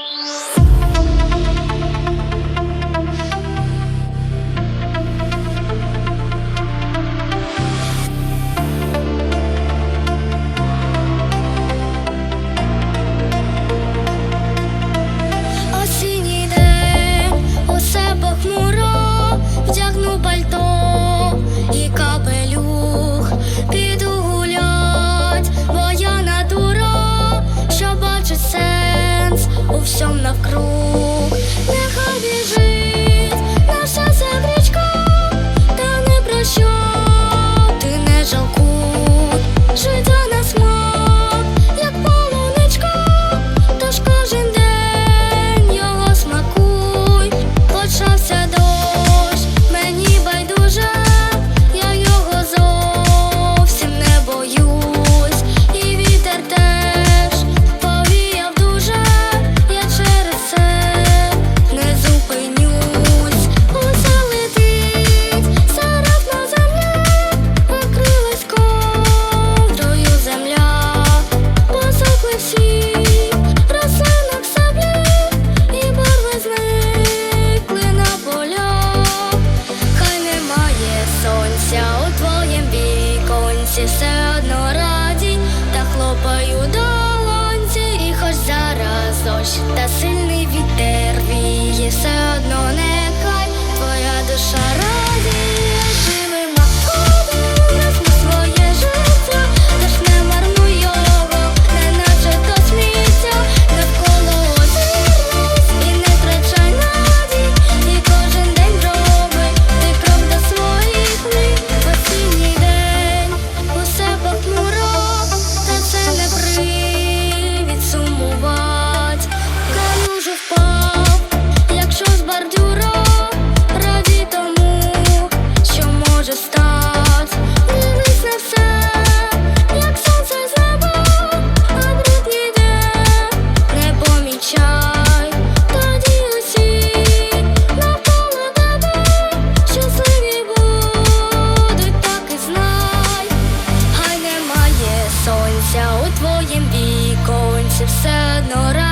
Bye. хлопаю долонці, і хоч зараз дощ та сильний вітер віє все одно не. все одно